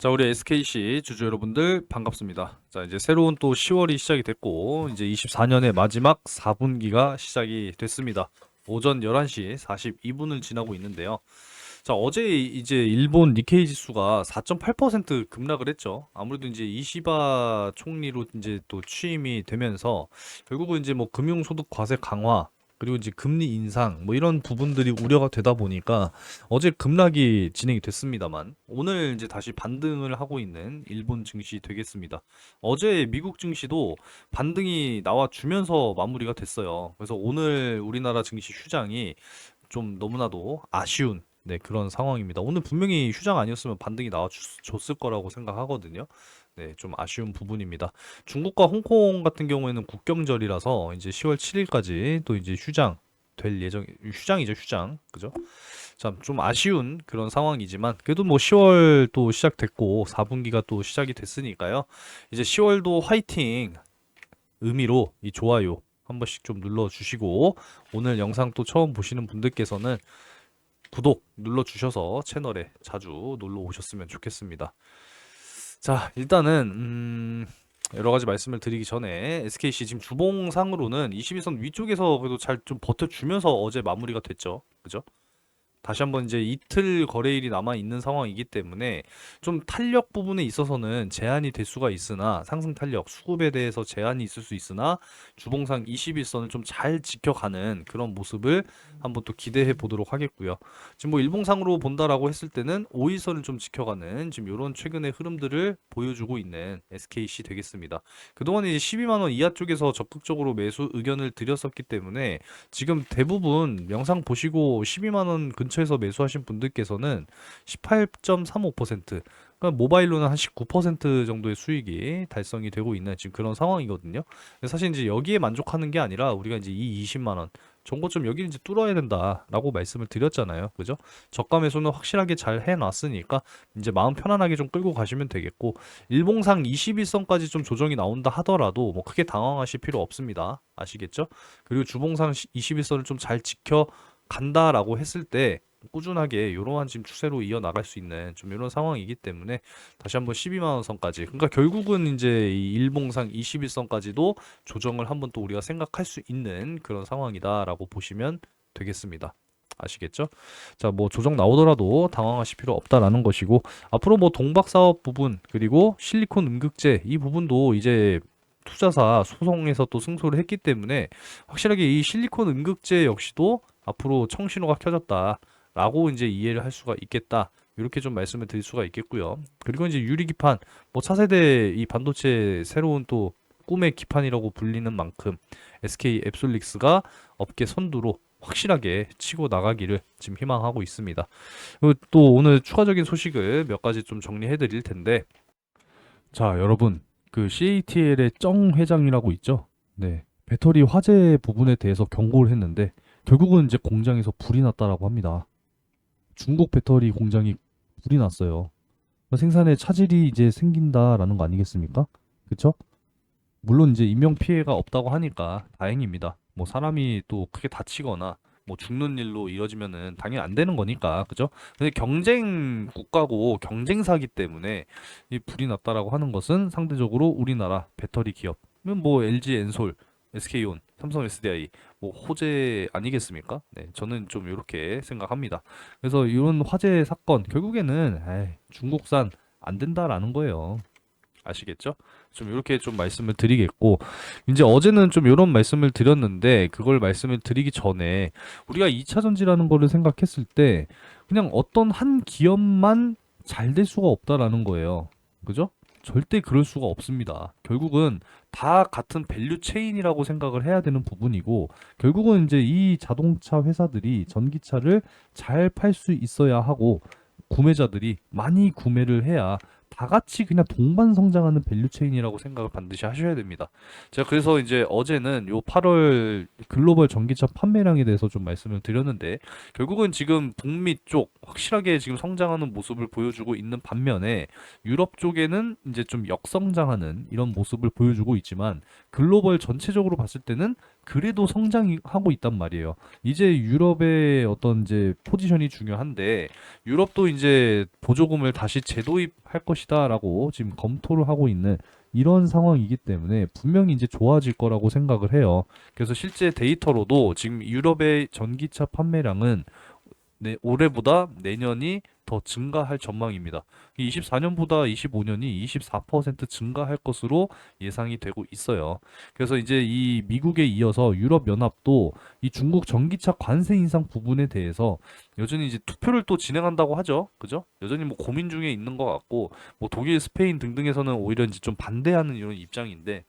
자, 우리 SKC 주주 여러분들 반갑습니다. 자, 이제 새로운 또 10월이 시작이 됐고, 이제 24년의 마지막 4분기가 시작이 됐습니다. 오전 11시 42분을 지나고 있는데요. 자, 어제 이제 일본 니케이 지수가 4.8% 급락을 했죠. 아무래도 이제 이시바 총리로 이제 또 취임이 되면서 결국은 이제 뭐 금융소득 과세 강화 그리고 이제 금리 인상 뭐 이런 부분들이 우려가 되다 보니까 어제 급락이 진행이 됐습니다만 오늘 이제 다시 반등을 하고 있는 일본 증시 되겠습니다. 어제 미국 증시도 반등이 나와 주면서 마무리가 됐어요. 그래서 오늘 우리나라 증시 휴장이 좀 너무나도 아쉬운 네, 그런 상황입니다. 오늘 분명히 휴장 아니었으면 반등이 나와 줬- 줬을 거라고 생각하거든요. 네, 좀 아쉬운 부분입니다. 중국과 홍콩 같은 경우에는 국경절이라서 이제 10월 7일까지 또 이제 휴장 될 예정, 휴장이죠, 휴장. 그죠? 참, 좀 아쉬운 그런 상황이지만, 그래도 뭐 10월 또 시작됐고, 4분기가 또 시작이 됐으니까요. 이제 10월도 화이팅 의미로 이 좋아요 한 번씩 좀 눌러주시고, 오늘 영상 또 처음 보시는 분들께서는 구독 눌러주셔서 채널에 자주 놀러 오셨으면 좋겠습니다. 자, 일단은 음, 여러 가지 말씀을 드리기 전에 SKC 지금 주봉상으로는 21선 위쪽에서 그래도 잘 좀 버텨주면서 어제 마무리가 됐죠. 그죠? 다시 한번 이제 이틀 거래일이 남아 있는 상황이기 때문에 좀 탄력 부분에 있어서는 제한이 될 수가 있으나 상승 탄력 수급에 대해서 제한이 있을 수 있으나 주봉상 21선을 좀 잘 지켜가는 그런 모습을 한번 또 기대해 보도록 하겠고요. 지금 뭐 일봉상으로 본다라고 했을 때는 5일선을 좀 지켜가는 지금 이런 최근의 흐름들을 보여주고 있는 SKC 되겠습니다. 그동안 이제 12만 원 이하 쪽에서 적극적으로 매수 의견을 드렸었기 때문에 지금 대부분 영상 보시고 12만 원 근처 에서 매수하신 분들께서는 18.35% 그러니까 모바일로는 한 19% 정도의 수익이 달성이 되고 있는 지금 그런 상황이거든요. 사실 이제 여기에 만족하는 게 아니라 우리가 이제 이 20만 원 정고점 여기를 이제 뚫어야 된다라고 말씀을 드렸잖아요. 그죠? 저가 매수는 확실하게 잘 해놨으니까 이제 마음 편안하게 좀 끌고 가시면 되겠고 일봉상 21선까지 좀 조정이 나온다 하더라도 뭐 크게 당황하실 필요 없습니다. 아시겠죠? 그리고 주봉상 21선을 좀 잘 지켜 간다라고 했을 때 꾸준하게 이러한 지금 추세로 이어 나갈 수 있는 좀 이런 상황이기 때문에 다시 한번 12만 원 선까지 그러니까 결국은 이제 이 일봉상 21선까지도 조정을 한번 또 우리가 생각할 수 있는 그런 상황이다라고 보시면 되겠습니다. 아시겠죠? 자, 뭐 조정 나오더라도 당황하실 필요 없다라는 것이고 앞으로 뭐 동박 사업 부분 그리고 실리콘 음극재 이 부분도 이제 투자사 소송에서 또 승소를 했기 때문에 확실하게 이 실리콘 음극재 역시도 앞으로 청신호가 켜졌다라고 이제 이해를 할 수가 있겠다. 이렇게 좀 말씀을 드릴 수가 있겠고요. 그리고 이제 유리기판, 뭐 차세대 이 반도체 새로운 또 꿈의 기판이라고 불리는 만큼 SK 앱솔릭스가 업계 선두로 확실하게 치고 나가기를 지금 희망하고 있습니다. 그리고 또 오늘 추가적인 소식을 몇 가지 좀 정리해 드릴 텐데 자, 여러분 그 CATL의 정 회장이라고 있죠? 네. 배터리 화재 부분에 대해서 경고를 했는데 결국은 이제 공장에서 불이 났다라고 합니다. 중국 배터리 공장이 불이 났어요. 생산에 차질이 이제 생긴다라는 거 아니겠습니까? 그쵸? 물론 이제 인명 피해가 없다고 하니까 다행입니다. 뭐 사람이 또 크게 다치거나 뭐 죽는 일로 이어지면은 당연히 안 되는 거니까 그죠? 근데 경쟁 국가고 경쟁사기 때문에 이 불이 났다라고 하는 것은 상대적으로 우리나라 배터리 기업 뭐 LG 엔솔, SK온, 삼성 SDI 뭐 호재 아니겠습니까? 네, 저는 좀 이렇게 생각합니다. 그래서 이런 화재 사건 결국에는 에이, 중국산 안 된다라는 거예요. 아시겠죠? 좀 이렇게 좀 말씀을 드리겠고 이제 어제는 좀 이런 말씀을 드렸는데 그걸 말씀을 드리기 전에 우리가 2차 전지라는 거를 생각했을 때 그냥 어떤 한 기업만 잘 될 수가 없다라는 거예요. 그죠? 절대 그럴 수가 없습니다. 결국은 다 같은 밸류 체인이라고 생각을 해야 되는 부분이고 결국은 이제 이 자동차 회사들이 전기차를 잘 팔 수 있어야 하고 구매자들이 많이 구매를 해야 다 같이 그냥 동반 성장하는 밸류 체인이라고 생각을 반드시 하셔야 됩니다. 제가 그래서 이제 어제는 요 8월 글로벌 전기차 판매량에 대해서 좀 말씀을 드렸는데 결국은 지금 북미 쪽 확실하게 지금 성장하는 모습을 보여주고 있는 반면에 유럽 쪽에는 이제 좀 역성장하는 이런 모습을 보여주고 있지만 글로벌 전체적으로 봤을 때는 그래도 성장하고 있단 말이에요. 이제 유럽의 어떤 이제 포지션이 중요한데 유럽도 이제 보조금을 다시 재도입할 것이다라고 지금 검토를 하고 있는 이런 상황이기 때문에 분명히 이제 좋아질 거라고 생각을 해요. 그래서 실제 데이터로도 지금 유럽의 전기차 판매량은 네, 올해보다 내년이 더 증가할 전망입니다. 24년보다 25년이 24% 증가할 것으로 예상이 되고 있어요. 그래서 이제 이 미국에 이어서 유럽 연합도 이 중국 전기차 관세 인상 부분에 대해서 여전히 이제 투표를 또 진행한다고 하죠. 그죠? 여전히 뭐 고민 중에 있는 것 같고 뭐 독일, 스페인 등등에서는 오히려 이제 좀 반대하는 이런 입장인데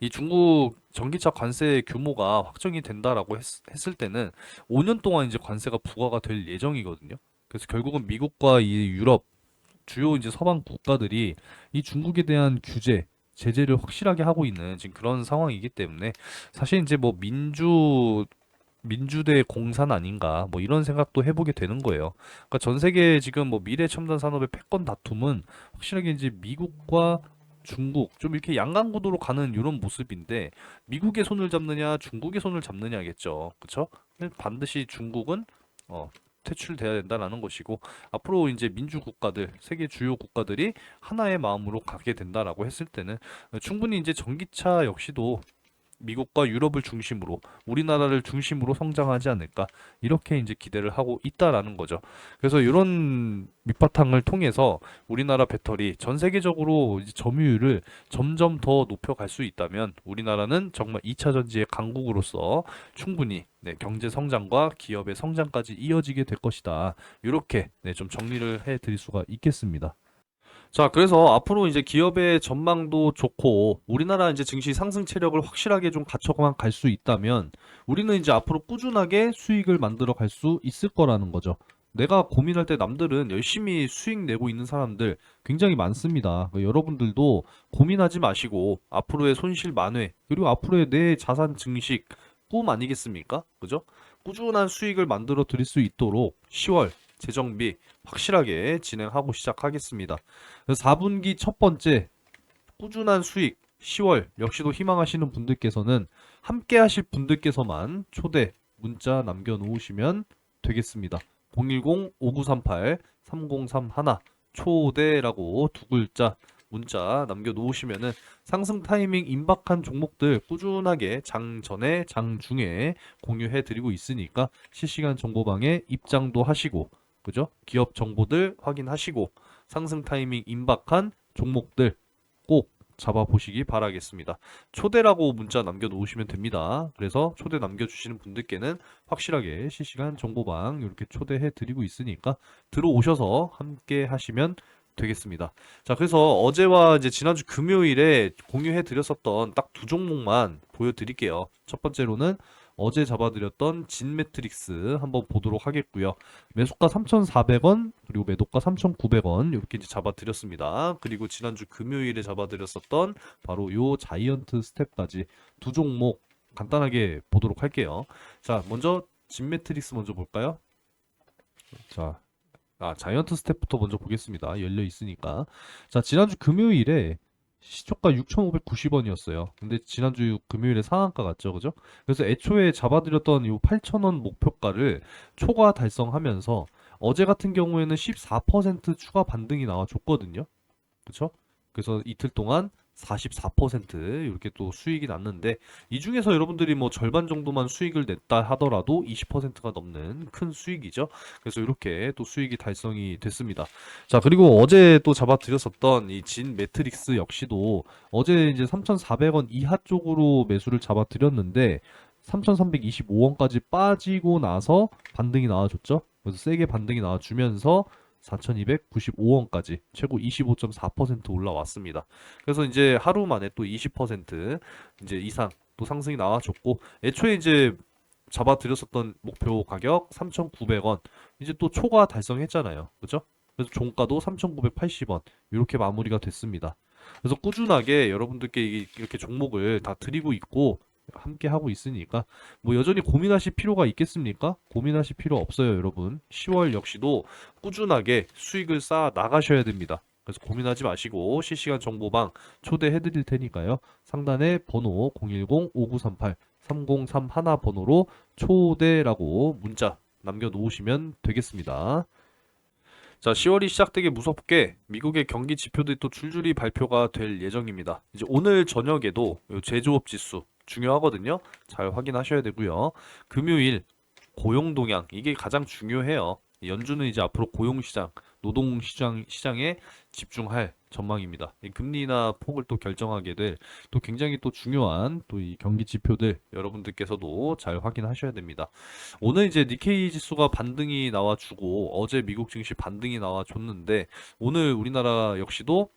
이 중국 전기차 관세 규모가 확정이 된다라고 했, 했을 때는 5년 동안 이제 관세가 부과가 될 예정이거든요. 그래서 결국은 미국과 이 유럽 주요 이제 서방 국가들이 이 중국에 대한 규제, 제재를 확실하게 하고 있는 지금 그런 상황이기 때문에 사실 이제 뭐 민주 민주대 공산 아닌가 뭐 이런 생각도 해보게 되는 거예요. 그러니까 전 세계 지금 뭐 미래 첨단 산업의 패권 다툼은 확실하게 이제 미국과 중국 좀 이렇게 양강 구도로 가는 이런 모습인데 미국의 손을 잡느냐 중국의 손을 잡느냐겠죠. 그쵸? 반드시 중국은 어, 퇴출돼야 된다라는 것이고 앞으로 이제 민주 국가들 세계 주요 국가들이 하나의 마음으로 가게 된다라고 했을 때는 충분히 이제 전기차 역시도 미국과 유럽을 중심으로 우리나라를 중심으로 성장하지 않을까 이렇게 이제 기대를 하고 있다라는 거죠. 그래서 이런 밑바탕을 통해서 우리나라 배터리 전 세계적으로 점유율을 점점 더 높여갈 수 있다면 우리나라는 정말 2차 전지의 강국으로서 충분히 네, 경제 성장과 기업의 성장까지 이어지게 될 것이다. 이렇게 네, 좀 정리를 해 드릴 수가 있겠습니다. 자, 그래서 앞으로 이제 기업의 전망도 좋고 우리나라 이제 증시 상승 체력을 확실하게 좀 갖춰만 갈 수 있다면 우리는 이제 앞으로 꾸준하게 수익을 만들어 갈 수 있을 거라는 거죠. 내가 고민할 때 남들은 열심히 수익 내고 있는 사람들 굉장히 많습니다. 그러니까 여러분들도 고민하지 마시고 앞으로의 손실 만회 그리고 앞으로의 내 자산 증식 꿈 아니겠습니까? 그죠? 꾸준한 수익을 만들어 드릴 수 있도록 10월 재정비 확실하게 진행하고 시작하겠습니다. 4분기 첫 번째 꾸준한 수익 10월 역시도 희망하시는 분들께서는 함께 하실 분들께서만 초대 문자 남겨 놓으시면 되겠습니다. 010-5938-3031 초대라고 두 글자 문자 남겨 놓으시면은 상승 타이밍 임박한 종목들 꾸준하게 장 전에 장 중에 공유해 드리고 있으니까 실시간 정보방에 입장도 하시고 그죠? 기업 정보들 확인하시고 상승 타이밍 임박한 종목들 꼭 잡아보시기 바라겠습니다. 초대라고 문자 남겨놓으시면 됩니다. 그래서 초대 남겨주시는 분들께는 확실하게 실시간 정보방 이렇게 초대해 드리고 있으니까 들어오셔서 함께 하시면 되겠습니다. 자, 그래서 어제와 이제 지난주 금요일에 공유해 드렸었던 딱 두 종목만 보여드릴게요. 첫 번째로는 어제 잡아드렸던 진 매트릭스 한번 보도록 하겠고요. 매수가 3,400원 그리고 매도가 3,900원 이렇게 이제 잡아드렸습니다. 그리고 지난주 금요일에 잡아드렸었던 바로 요 자이언트 스텝까지 두 종목 간단하게 보도록 할게요. 자, 먼저 진 매트릭스 먼저 볼까요? 자, 아, 자이언트 스텝부터 먼저 보겠습니다. 열려 있으니까. 자, 지난주 금요일에 시초가 6,590원이었어요. 근데 지난주 금요일에 상한가 갔죠, 그죠? 그래서 애초에 잡아드렸던 이 8,000원 목표가를 초과 달성하면서 어제 같은 경우에는 14% 추가 반등이 나와줬거든요. 그쵸? 그래서 이틀 동안 44% 이렇게 또 수익이 났는데 이 중에서 여러분들이 뭐 절반 정도만 수익을 냈다 하더라도 20%가 넘는 큰 수익이죠. 그래서 이렇게 또 수익이 달성이 됐습니다. 자, 그리고 어제 또 잡아드렸었던 이 진 매트릭스 역시도 어제 이제 3,400원 이하 쪽으로 매수를 잡아드렸는데 3,325원까지 빠지고 나서 반등이 나와줬죠. 그래서 세게 반등이 나와주면서 4,295원까지 최고 25.4% 올라왔습니다. 그래서 이제 하루 만에 또 20% 이제 이상 또 상승이 나와줬고 애초에 이제 잡아드렸었던 목표 가격 3,900원 이제 또 초과 달성했잖아요. 그죠? 그래서 종가도 3,980원 이렇게 마무리가 됐습니다. 그래서 꾸준하게 여러분들께 이- 이렇게 종목을 다 드리고 있고 함께 하고 있으니까 뭐 여전히 고민하실 필요가 있겠습니까? 고민하실 필요 없어요, 여러분. 10월 역시도 꾸준하게 수익을 쌓아 나가셔야 됩니다. 그래서 고민하지 마시고 실시간 정보방 초대해 드릴 테니까요. 상단에 번호 303 하나 번호로 초대라고 문자 남겨 놓으시면 되겠습니다. 자, 10월이 시작되기 무섭게 미국의 경기 지표들이 또 줄줄이 발표가 될 예정입니다. 이제 오늘 저녁에도 요 제조업 지수 중요하거든요. 잘 확인하셔야 되고요. 금요일 고용 동향 이게 가장 중요해요. 연준은 이제 앞으로 고용 시장, 노동 시장 시장에 집중할 전망입니다. 이 금리나 폭을 또 결정하게 될 또 굉장히 또 중요한 또 이 경기 지표들 여러분들께서도 잘 확인하셔야 됩니다. 오늘 이제 니케이 지수가 반등이 나와주고 어제 미국 증시 반등이 나와줬는데 오늘 우리나라 역시도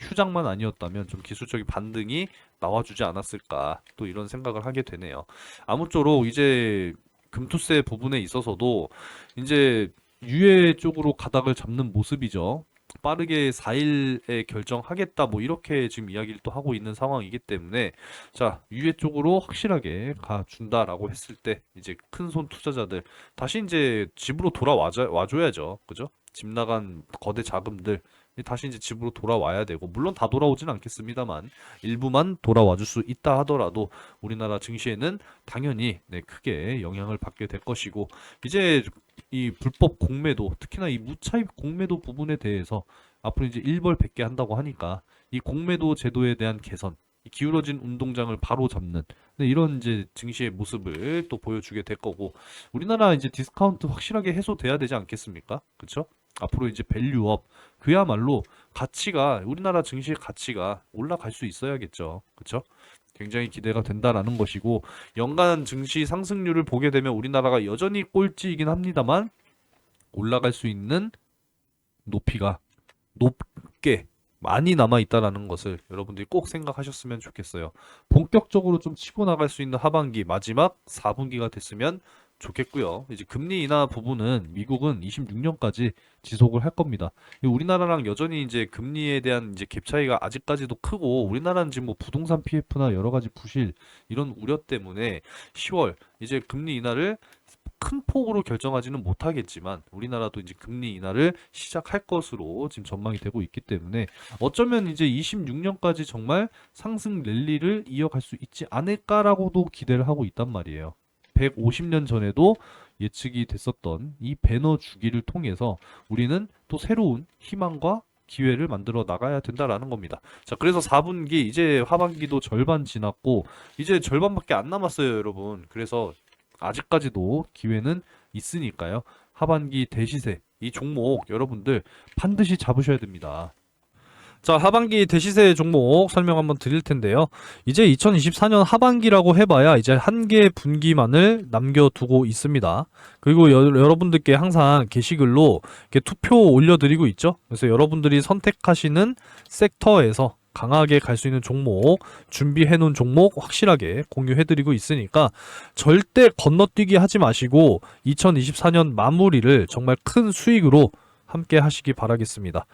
휴장만 아니었다면 좀 기술적인 반등이 나와주지 않았을까 또 이런 생각을 하게 되네요. 아무쪼록 이제 금투세 부분에 있어서도 이제 유예 쪽으로 가닥을 잡는 모습이죠. 빠르게 4일에 결정하겠다 뭐 이렇게 지금 이야기를 또 하고 있는 상황이기 때문에 자 유예 쪽으로 확실하게 가준다라고 했을 때 이제 큰 손 투자자들 다시 이제 집으로 돌아와줘 와줘야죠 그죠 집 나간 거대 자금들 다시 이제 집으로 돌아와야 되고 물론 다 돌아오진 않겠습니다만 일부만 돌아와 줄 수 있다 하더라도 우리나라 증시에는 당연히 네, 크게 영향을 받게 될 것이고 이제 이 불법 공매도 특히나 이 무차입 공매도 부분에 대해서 앞으로 이제 일벌백계 한다고 하니까 이 공매도 제도에 대한 개선 이 기울어진 운동장을 바로 잡는 네, 이런 이제 증시의 모습을 또 보여주게 될 거고 우리나라 이제 디스카운트 확실하게 해소돼야 되지 않겠습니까? 그쵸? 앞으로 이제 밸류업 그야말로 가치가 우리나라 증시의 가치가 올라갈 수 있어야겠죠. 그쵸? 굉장히 기대가 된다라는 것이고 연간 증시 상승률을 보게 되면 우리나라가 여전히 꼴찌이긴 합니다만 올라갈 수 있는 높이가 높게 많이 남아 있다라는 것을 여러분들이 꼭 생각하셨으면 좋겠어요. 본격적으로 좀 치고 나갈 수 있는 하반기 마지막 4분기가 됐으면 좋겠고요. 이제 금리 인하 부분은 미국은 26년까지 지속을 할 겁니다. 이 우리나라랑 여전히 이제 금리에 대한 이제 갭 차이가 아직까지도 크고 우리나라는 지금 뭐 부동산 PF나 여러 가지 부실 이런 우려 때문에 10월 이제 금리 인하를 큰 폭으로 결정하지는 못하겠지만 우리나라도 이제 금리 인하를 시작할 것으로 지금 전망이 되고 있기 때문에 어쩌면 이제 26년까지 정말 상승 랠리를 이어갈 수 있지 않을까라고도 기대를 하고 있단 말이에요. 150년 전에도 예측이 됐었던 이 배너 주기를 통해서 우리는 또 새로운 희망과 기회를 만들어 나가야 된다라는 겁니다. 자, 그래서 4분기 이제 하반기도 절반 지났고 이제 절반밖에 안 남았어요, 여러분. 그래서 아직까지도 기회는 있으니까요. 하반기 대시세 이 종목 여러분들 반드시 잡으셔야 됩니다. 자, 하반기 대시세 종목 설명 한번 드릴 텐데요. 이제 2024년 하반기라고 해봐야 이제 한 개 분기만을 남겨두고 있습니다. 그리고 여, 여러분들께 항상 게시글로 투표 올려드리고 있죠. 그래서 여러분들이 선택하시는 섹터에서 강하게 갈 수 있는 종목, 준비해 놓은 종목 확실하게 공유해 드리고 있으니까 절대 건너뛰기 하지 마시고 2024년 마무리를 정말 큰 수익으로 함께 하시기 바라겠습니다.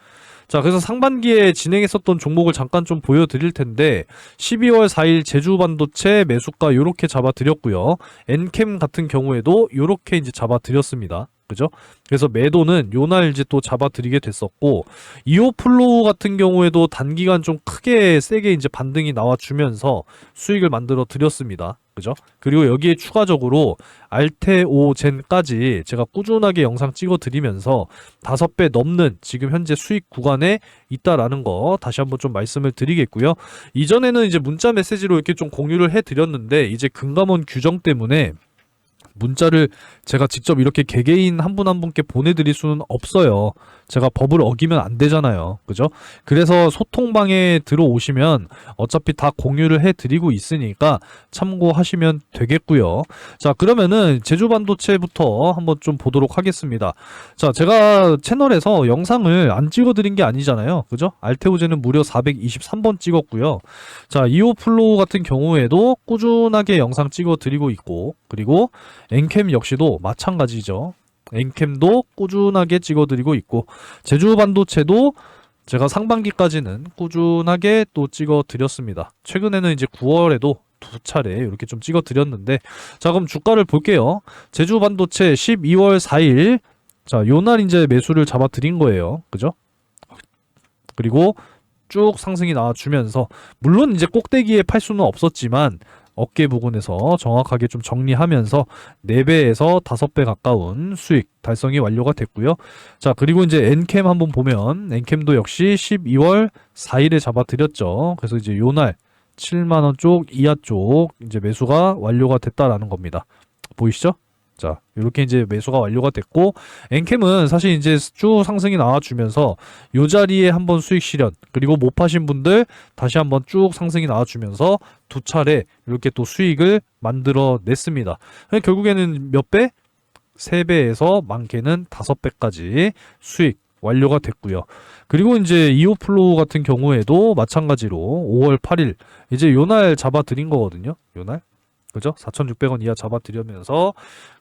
자, 그래서 상반기에 진행했었던 종목을 잠깐 좀 보여드릴 텐데 12월 4일 제주 반도체 매수가 요렇게 잡아드렸고요. 엔캠 같은 경우에도 요렇게 이제 잡아드렸습니다. 그죠? 그래서 매도는 요날 이제 또 잡아드리게 됐었고 이오플로우 같은 경우에도 단기간 좀 크게 세게 이제 반등이 나와주면서 수익을 만들어 드렸습니다. 그죠? 그리고 여기에 추가적으로 알테오젠까지 제가 꾸준하게 영상 찍어 드리면서 다섯 배 넘는 지금 현재 수익 구간에 있다라는 거 다시 한번 좀 말씀을 드리겠고요. 이전에는 이제 문자 메시지로 이렇게 좀 공유를 해 드렸는데 이제 금감원 규정 때문에 문자를 제가 직접 이렇게 개개인 한 분한 분께 보내드릴 수는 없어요. 제가 법을 어기면 안 되잖아요. 그죠? 그래서 소통방에 들어오시면 어차피 다 공유를 해드리고 있으니까 참고하시면 되겠고요. 자, 그러면은 제주반도체부터 한번 좀 보도록 하겠습니다. 자, 제가 채널에서 영상을 안 찍어드린 게 아니잖아요. 그죠? 알테오제는 무려 423번 찍었고요. 자, 이오플로우 같은 경우에도 꾸준하게 영상 찍어드리고 있고, 그리고 엔캠 역시도 마찬가지죠. 엔캠도 꾸준하게 찍어드리고 있고 제주 반도체도 제가 상반기까지는 꾸준하게 또 찍어드렸습니다. 최근에는 이제 9월에도 두 차례 이렇게 좀 찍어드렸는데 자 그럼 주가를 볼게요. 제주 반도체 12월 4일 자 요 날 이제 매수를 잡아드린 거예요. 그죠? 그리고 쭉 상승이 나와주면서 물론 이제 꼭대기에 팔 수는 없었지만 어깨 부근에서 정확하게 좀 정리하면서 4배에서 5배 가까운 수익 달성이 완료가 됐고요. 자, 그리고 이제 엔캠 한번 보면 엔캠도 역시 12월 4일에 잡아드렸죠. 그래서 이제 요날 7만 원 쪽 이하 쪽 이제 매수가 완료가 됐다라는 겁니다. 보이시죠? 자, 이렇게 이제 매수가 완료가 됐고 엔캠은 사실 이제 쭉 상승이 나와주면서 요 자리에 한번 수익 실현 그리고 못 파신 분들 다시 한번 쭉 상승이 나와주면서 두 차례 이렇게 또 수익을 만들어 냈습니다. 결국에는 몇 배? 3배에서 많게는 5배까지 수익 완료가 됐고요. 그리고 이제 이오플로우 같은 경우에도 마찬가지로 5월 8일 이제 요날 잡아드린 거거든요. 요날. 그죠? 4,600원 이하 잡아드리면서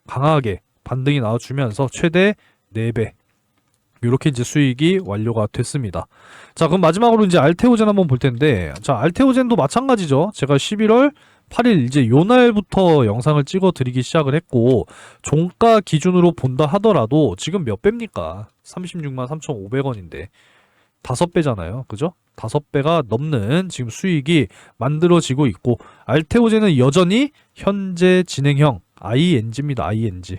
강하게 반등이 나와주면서 최대 4배 이렇게 이제 수익이 완료가 됐습니다. 자, 그럼 마지막으로 이제 알테오젠 한번 볼 텐데, 자, 알테오젠도 마찬가지죠. 제가 11월 8일 이제 요 날부터 영상을 찍어 드리기 시작을 했고, 종가 기준으로 본다 하더라도 지금 몇 배입니까? 36만 3,500원인데. 다섯 배잖아요. 그죠? 다섯 배가 넘는 지금 수익이 만들어지고 있고, 알테오젠은 여전히 현재 진행형 ING입니다. ING.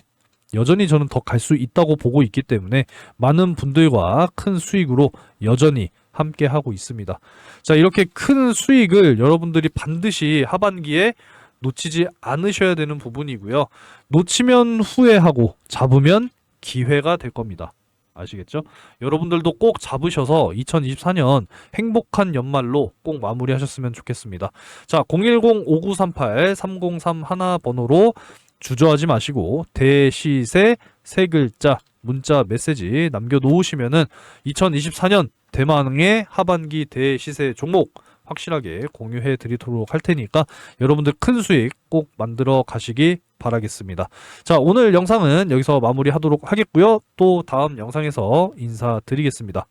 여전히 저는 더 갈 수 있다고 보고 있기 때문에 많은 분들과 큰 수익으로 여전히 함께 하고 있습니다. 자, 이렇게 큰 수익을 여러분들이 반드시 하반기에 놓치지 않으셔야 되는 부분이고요. 놓치면 후회하고 잡으면 기회가 될 겁니다. 아시겠죠? 여러분들도 꼭 잡으셔서 2024년 행복한 연말로 꼭 마무리하셨으면 좋겠습니다. 자, 010-5938-303 하나 번호로 주저하지 마시고 대시세 세 글자 문자 메시지 남겨놓으시면은 2024년 대망의 하반기 대시세 종목 확실하게 공유해 드리도록 할 테니까 여러분들 큰 수익 꼭 만들어 가시기 바라겠습니다. 자, 오늘 영상은 여기서 마무리하도록 하겠고요. 또 다음 영상에서 인사드리겠습니다.